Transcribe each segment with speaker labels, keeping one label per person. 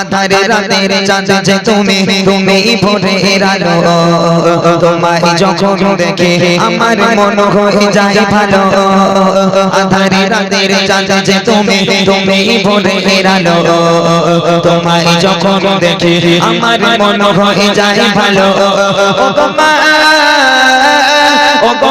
Speaker 1: আধারে রাতের চাঁদ যে তুমি তুমি ভোরে এরালো তোমায় যখন দেখে আমার মন হয়ে যায় ভালো। আধারে রাতের চাঁদ যে তুমি তুমি ভোরে এরালো তোমায় যখন দেখে আমার মন হয়ে যায় ভালো। ও গো ও গো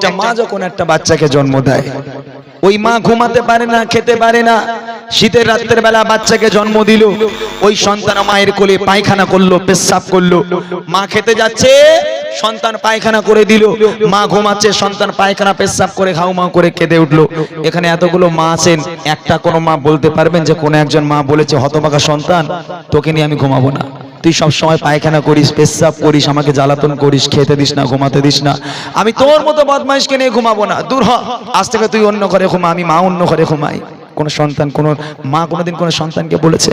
Speaker 2: একটা মা যখন একটা বাচ্চাকে জন্ম দেয়, ওই মা ঘুমাতে পারে না, খেতে পারে না। শীতের রাত্রের বেলা বাচ্চাকে জন্ম দিল, ওই সন্তান মায়ের কোলে পায়খানা করল, পেশাব করল। মা খেতে যাচ্ছে, সন্তান পায়খানা করে দিল। মা ঘুমাচ্ছে, সন্তান পায়খানা, পেশাব করে খাও মা করে কেঁদে উঠল। এখানে এতগুলো মা আছেন, একটা কোনো মা বলতে পারবেন যে কোনো একজন মা বলেছে হতবাকা সন্তান, তোকে নিয়ে আমি ঘুমাবো না। তুই সব সময় পায়খানা করিস, পেশাব করিস, আমাকে জ্বালাতন করিস, খেতে দিস না, ঘুমাতে দিস না। আমি তোর মতো বদমাইশকে নিয়ে ঘুমাবো না। দূর হ, আজ থেকে তুই অন্য ঘরে ঘুমা, আমি মা অন্য ঘরে ঘুমাই। কোন সন্তান, কোন মা কোনোদিন কোন সন্তানকে বলেছে?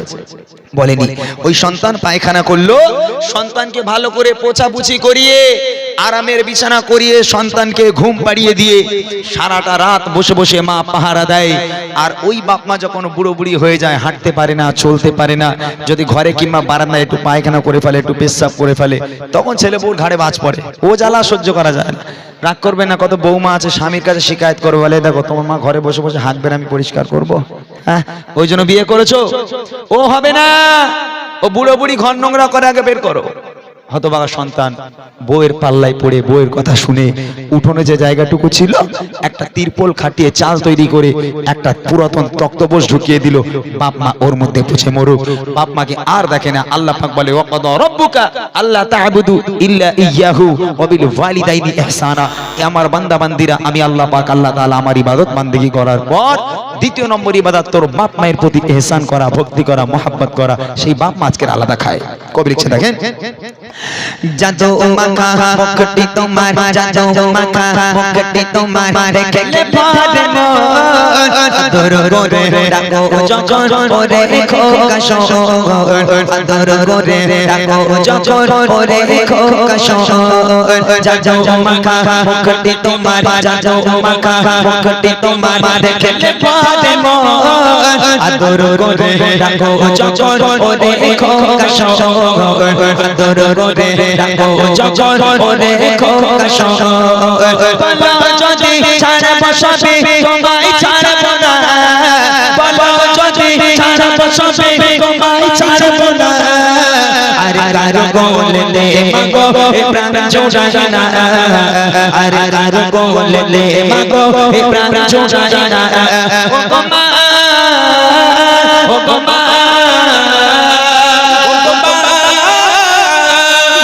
Speaker 2: বলেনি। ওই সন্তান পায়খানা করল, সন্তানকে ভালো করে পোছাপুছি করিয়ে, আরামের বিছানা করিয়ে সন্তানকে ঘুম পাড়িয়ে দিয়ে সারাটা রাত বসে বসে মা পাহারা দেয়। আর ওই বাপ মা যখন বুড়ো বুড়ি হয়ে যায়, হাঁটতে পারে না, চলতে পারে না, যদি ঘরে কিংবা বারান্দায় একটু পায়খানা করে ফেলে, একটু পেশাব করে ফেলে, তখন ছেলে বউর ঘাড়ে বাজ পড়ে। ও জ্বালা সহ্য করা যায় না। রাগ করবে না, কত বৌমা আছে, স্বামীর কাছে শিকায়ত করবে বলে দেখো, তোমার মা ঘরে বসে বসে হাত বের আমি পরিষ্কার করব। হ্যাঁ ওই জন্য বিয়ে করেছ? ও হবে না। ও বুড়ো বুড়ি ঘর নোংরা করে আগে বের করো। হতবাগা সন্তান বউয়ের পাল্লায় পড়ে বউয়ের কথা শুনে উঠোনে যে জায়গাটুকু ছিল, একটা তিরপল খাটিয়ে চাল তৈরি করে একটা পুরাতন তক্তপোষ ঢুকিয়ে দিল। বাপ মা ওর মধ্যে পুছে মরুক। বাপ মাকে আর দেখে না। আল্লাহ পাক বলে, ওয়াকাদ রব্বুকা আল্লাহ তা'বুদু ইল্লা ইয়াহু ওয়া বিল ওয়ালিদাইনি ইহসানা। আমার বান্দা বান্দিরা আমি আল্লাহ পাক আল্লাহ তাআলা আমার ইবাদত বান্দেগী করার পর দ্বিতীয় নম্বর ইবাদত তোর বাপ মায়ের প্রতি ইহসান করা, ভক্তি করা, মহাব্বত করা, সেই বাপ মা আজকের আলাদা খায়। কবি লিখছে, দেখেন।
Speaker 1: মাখা তোমার মাখা তোমার পারে আদর রাখো করে খোকা শহর আদর রাখো খোকা শহর জাদু মাখা তোমার মাখা তোমার পারে আদর করে রাখো চকর করে খোকা শহর আদর করে রাখো চকর করে খোকা শহর কারও বললে মাগো, এ প্রাণ জোড়ায় না আরে কারও বললে মাগো এ প্রাণ জোড়ায় না ও গো মা, ও গো ও গো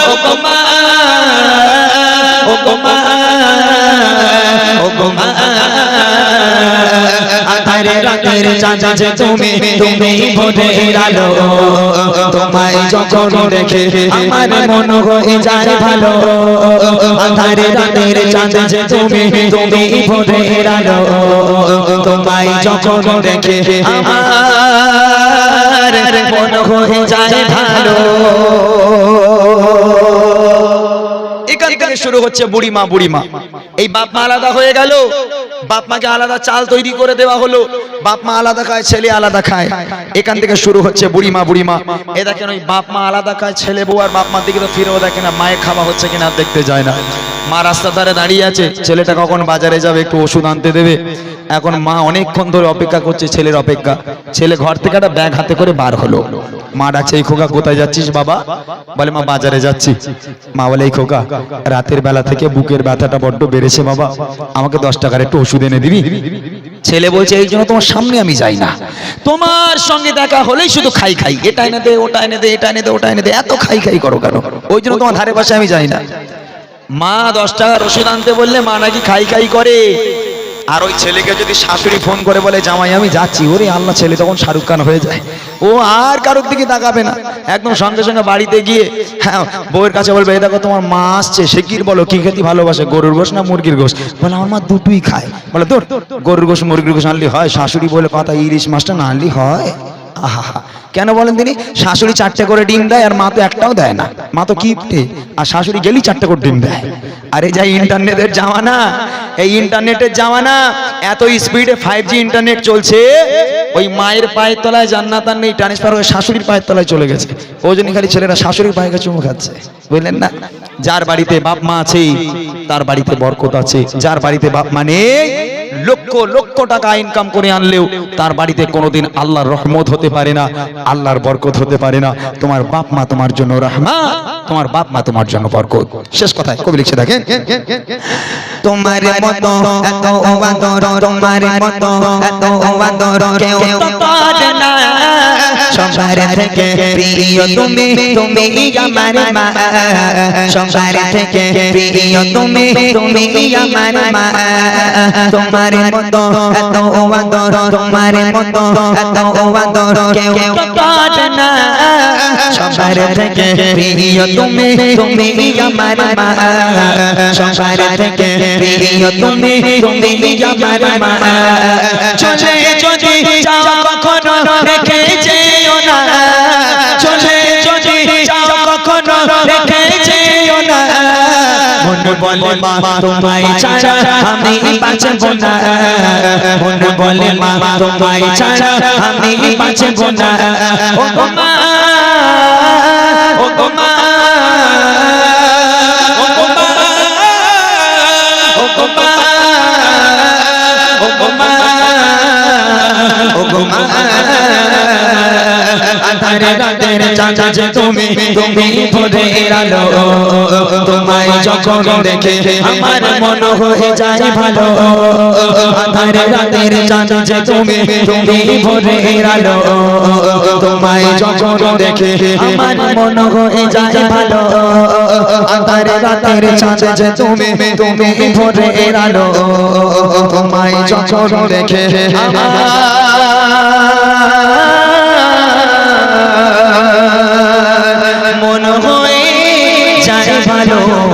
Speaker 1: ও গো ও গো ও গো মা। আধারে রাতের তুমি তুমি তোমায় যখন দেখে আমার মন হয়ে যায় ভালো রাতের তুমি তুমি তোমায় যখন দেখে আমার মন হয়ে যায় ভালো
Speaker 2: শুরু হচ্ছে বুড়িমা বুড়িমা। এই বাপ মা আলাদা হয়ে গেল। বাপ মাকে আলাদা চাল তৈরি করে দেওয়া হলো। বাপ মা আলাদা খায়, ছেলে আলাদা খায়। এখান থেকে শুরু হচ্ছে বুড়িমা বুড়িমা। এ দেখেন ওই বাপ মা আলাদা খায়, ছেলে বউ আর বাপ মার দিকে তো ফিরেও দেখে না, মায়ের খাওয়া হচ্ছে কিনা দেখতে যায় না। মা রাস্তার ধারে দাঁড়িয়ে আছে, ছেলেটা কখন বাজারে যাবে, একটু ওষুধ আনতে দেবে। এখন মা অনেকক্ষণ ধরে অপেক্ষা করছে ছেলের অপেক্ষা। ছেলে ঘর থেকে একটা ব্যাগ হাতে করে বার হলো। মা ডাকছে, এই খোকা, কোথায় যাচ্ছিস বাবা? বলে, মা, বাজারে যাচ্ছি। মা বলে, এই খোকা, রাতের বেলা থেকে বুকের ব্যথাটা বড্ড বেড়েছে বাবা। আমাকে দশ টাকার একটু ওষুধ এনে দিবি? ছেলে বলছে, এই জন্য তোমার সামনে আমি যাই না। তোমার সঙ্গে দেখা হলেই শুধু খাই খাই। এটা এনে দে, ওটা এনে দে, এটা এনে দে, ওটা এনে দে। এত খাই খাই করো কেন? ওই জন্য তোমার ধারে পাশে আমি যাই না। মা দশ টাকার ওষুধ আনতে বললে, মা নাকি খাই খাই করে। আর ওই ছেলেকে যদি শাশুড়ি ফোন করে বলে, জামাই, আমি যাচ্ছি। ওরে আল্লাহ, ছেলে তখন শাহরুখ খান হয়ে যায়। ও আর কারোর দিকে তাকাবে না। একদম সঙ্গে সঙ্গে বাড়িতে গিয়ে হ্যাঁ বউয়ের কাছে বলবে, এই দেখো, তোমার মা আসছে, সে কি বলো, কি খেতে ভালোবাসে, গরুর গোশ না মুরগির গোশ? বলে, আমার মা দুটোই খায়। বলে তোর গরুর গোশ, মুরগির গোশ আনলি হয়, শাশুড়ি বলে কথা, ইলিশ মাছটা না আনলি হয়। কেন বলেন তিনি? শাশুড়ি চারটে করে ডিম দেয় আর মা তো একটাও দেয় না। মা তো কিপটে। আর শাশুড়ি গেলি চারটে করে ডিম দেয়। আরে যাই ইন্টারনেটের জামানা। এই ইন্টারনেটের জামানা, এত স্পিডে ফাইভ জি ইন্টারনেট চলছে। ওই মায়ের পায়ের তলায় জান্নাত আর নেই ট্রান্সফার হয়ে শাশুড়ির পায়ের তলায় চলে গেছে। ওই জন্য খালি ছেলেরা শাশুড়ির পায়ে চুমু খাচ্ছে। বুঝলেন না? যার বাড়িতে বাপ মা আছে, তার বাড়িতে বরকত আছে। যার বাড়িতে বাপ মা নেই লক্ষ লক্ষ টাকা ইনকাম করে আনলেও তার বাড়িতে কোনোদিন আল্লাহর রহমত হতে পারে না আল্লাহর বরকত হতে পারে না। তোমার বাপ মা তোমার জন্য রহমা তোমার বাপ মা তোমার জন্য বরকত। শেষ কথায় কবি লিখছে দেখেন।
Speaker 1: তোমার মতো এত অবাদর তোমার মতো এত অবাদর কেউ তো না। সবার থেকে প্রিয় তুমি তুমি আমার মা। সবার থেকে প্রিয় তুমি তুমি আমার মা। তোমার মতো, এত অবাদর তোমার মতো, এত অবাদর কেউ করে না। সবার থেকে প্রিয় তুমি তুমি আমার মা। সবার থেকে প্রিয় তুমি তুমি আমার মা। চলে যদি যাও কখনো রেখে মন বলে মা তোমায় ছাড়া আমি বাঁচব না। মন বলে মা তোমায় ছাড়া আমি বাঁচব না। ও মা ও মা রাতের চাঁদ তুমি তুমি ভোরের আলো তোমায় যখন দেখে আমার মন হয়ে যায় ভালো। আধারে রাতের চাঁদ তুমি তুমি ভোরের আলো তোমায় যখন দেখে আমার মন হয়ে যায় ভালো। আধারে রাতের চাঁদ তুমি তুমি ভোরের আলো তোমায় যখন দেখে আমার ভালো